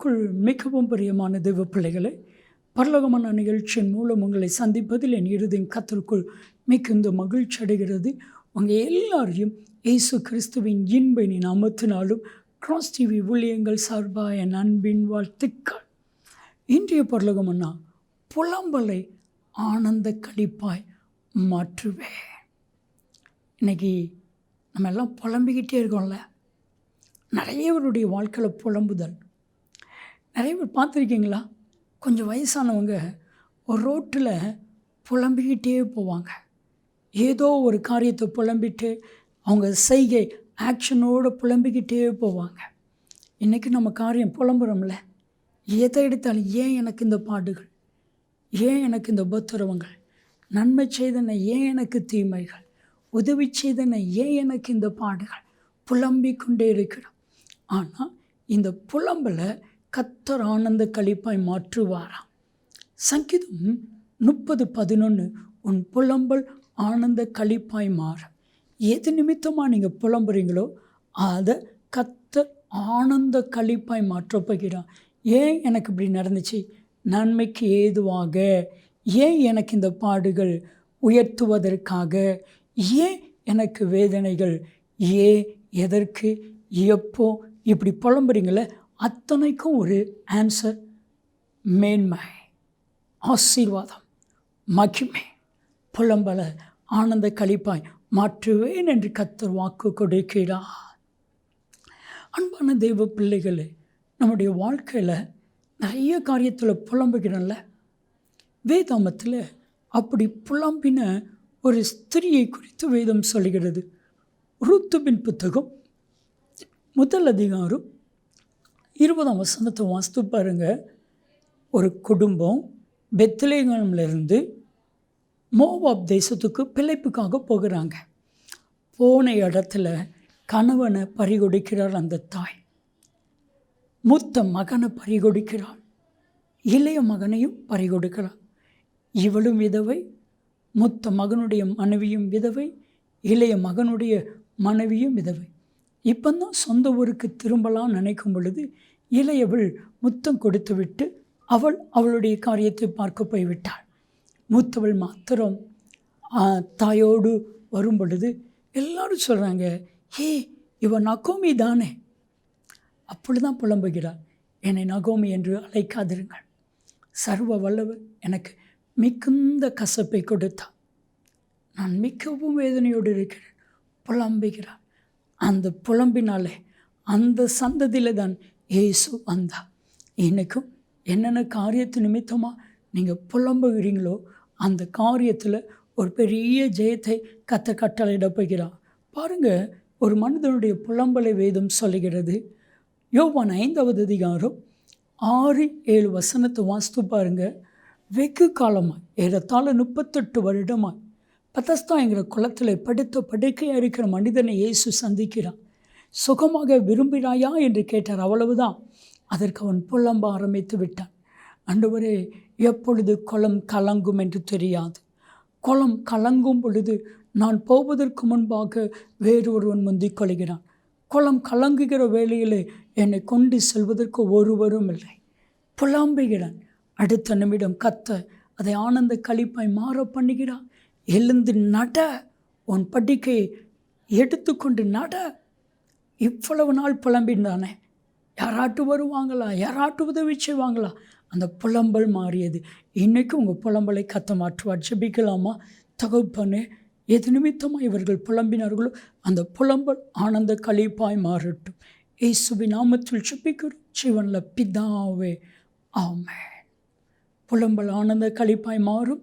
கிறிஸ்துவுக்குள் மிகவும் பிரியமான தெய்வ பிள்ளைகளை பரலோகமான நிகழ்ச்சியின் மூலம் உங்களை சந்திப்பதில் என் இறுதியின் கத்தருக்குள் மிகுந்த மகிழ்ச்சி அடைகிறது. உங்கள் எல்லாரையும் இயேசு கிறிஸ்துவின் இன்பை அமர்த்தினாலும் கிராஸ் டிவி ஊழியங்கள் சார்பாக என் அன்பின் வாழ்த்துக்கள். இன்றைய பரலோகம்னா புலம்பலை ஆனந்த கழிப்பாய் மாற்றுவேன். இன்னைக்கு நம்ம எல்லாம் புலம்பிக்கிட்டே இருக்கோம்ல. நிறையவருடைய வாழ்க்கையில் புலம்புதல் நிறைய பேர் பார்த்துருக்கீங்களா? கொஞ்சம் வயசானவங்க ஒரு ரோட்டில் புலம்பிக்கிட்டே போவாங்க. ஏதோ ஒரு காரியத்தை புலம்பிட்டு அவங்க செய்கை ஆக்ஷனோடு புலம்பிக்கிட்டே போவாங்க. இன்றைக்கி நம்ம காரியம் புலம்புறோம்ல? எதை எடுத்தாலும் ஏன் எனக்கு இந்த பாடுகள்? ஏன் எனக்கு இந்த உபத்திரவங்கள்? நன்மை செய்தன ஏன் எனக்கு தீமைகள்? உதவி செய்தன ஏன் எனக்கு இந்த பாடுகள்? புலம்பிக் கொண்டே இருக்கிறோம். ஆனால் இந்த புலம்பலை கத்தர் ஆனந்த கழிப்பாய் மாற்றுவாராம். சங்கீதம் முப்பது பதினொன்று உன் புலம்பல் ஆனந்த கழிப்பாய் மாற. எது நிமித்தமாக நீங்கள் புலம்புறீங்களோ அதை கத்தர் ஆனந்த கழிப்பாய் மாற்ற போகிறான் ஏன் எனக்கு இப்படி நடந்துச்சு? நன்மைக்கு ஏதுவாக? ஏன் எனக்கு இந்த பாடுகள் உயர்த்துவதற்காக? ஏன் எனக்கு வேதனைகள்? ஏன் எதற்கு எப்போ இப்படி புலம்புறீங்களே அத்தனைக்கும் ஒரு ஆன்சர் மேன்மை ஆசீர்வாதம் மகிமை புலம்பல ஆனந்த கழிப்பாய் மாற்றுவேன் என்று கத்தர் வாக்கு கொடுக்கிறார். அன்பான தெய்வ பிள்ளைகளே நம்முடைய வாழ்க்கையில் நிறைய காரியத்தில் புலம்புகிறோம்ல. வேதாமத்தில் அப்படி புலம்பின ஒரு ஸ்திரியை குறித்து வேதம் சொல்கிறது ருத்துபின் புத்தகம் முதல் அதிகாரம் இருபதாம் வசனத்தை வாசித்து பாருங்கள் ஒரு குடும்பம் பெத்லேகம்லேருந்து மோவாப் தேசத்துக்கு பிழைப்புக்காக போகிறாங்க. போன இடத்துல கணவனை பறிகொடுக்கிறார் அந்த தாய். மூத்த மகனை பறிகொடுக்கிறாள். இளைய மகனையும் பறிகொடுக்கிறாள். இவளும் விதவை மூத்த மகனுடைய மனைவியும் விதவை இளைய மகனுடைய மனைவியும் விதவை. இப்போந்தான் சொந்த ஊருக்கு திரும்பலாம் நினைக்கும் பொழுது இளையவள் முத்தம் கொடுத்துவிட்டு அவள் அவளுடைய காரியத்தை பார்க்க போய்விட்டாள். மூத்தவள் மாத்திரம் தாயோடு வரும் பொழுது எல்லாரும் சொல்கிறாங்க ஏ இவன் நகோமி தானே? அப்பொழுதுதான் புலம்புகிறார் என்னை நகோமி என்று அழைக்காதிருங்கள். சர்வ வல்லவர் எனக்கு மிகுந்த கசப்பை கொடுத்தார். நான் மிகவும் வேதனையோடு இருக்கிறேன். புலம்புகிறார் அந்த புலம்பினாலே அந்த சந்ததியில் தான் ஏசு வந்தா. இன்றைக்கும் என்னென்ன காரியத்து நிமித்தமாக நீங்கள் புலம்புகிறீங்களோ அந்த காரியத்தில் ஒரு பெரிய ஜெயத்தை கத்த கட்டளையிட போகிறார். பாருங்கள் ஒரு மனிதனுடைய புலம்பலை வேதம் சொல்லுகிறது. யோவான் ஐந்தாவது அதிகாரம் ஆறு ஏழு வசனத்தை வாஸ்து பாருங்கள் வெகு காலமாக ஏறத்தாழ முப்பத்தெட்டு வருடமாக பத்தஸ்தாங்கிற குளத்தில் படுத்த படுக்கையாக இருக்கிற மனிதனை இயேசு சந்திக்கிறான் சுகமாக விரும்பினாயா என்று கேட்டார். அவ்வளவுதான். அதற்கு அவன் புலம்ப ஆரம்பித்து விட்டான். அன்றுவரே எப்பொழுது குளம் கலங்கும் என்று தெரியாது. குளம் கலங்கும் பொழுது நான் போவதற்கு முன்பாக வேறு ஒருவன் முந்திக் கொள்கிறான் குளம் கலங்குகிற வேளையிலே என்னை கொண்டு செல்வதற்கு ஒருவரும் இல்லை. புலம்புகிறான். அடுத்த நிமிடம் கத்த அதை ஆனந்த கழிப்பாய் மாற பண்ணுகிறான் எழுந்து நட உன் படிக்கை எடுத்துக்கொண்டு நட. இவ்வளவு நாள் புலம்பின்றானே யாராட்டு வருவாங்களா? யாராட்டு உதவி செய்வாங்களா? அந்த புலம்பல் மாறியது. இன்றைக்கு உங்கள் புலம்பலை கத்த மாற்றுவார். ஜெபிக்கலாமா? தகப்பனே எது நிமித்தமாக இவர்கள் புலம்பினார்களோ அந்த புலம்பல் ஆனந்த கழிப்பாய் மாறட்டும். இயேசுவி நாமத்தில் சுப்பிக்கிறோம் சிவனில் பிதாவே. ஆமே புலம்பல் ஆனந்த கழிப்பாய் மாறும்.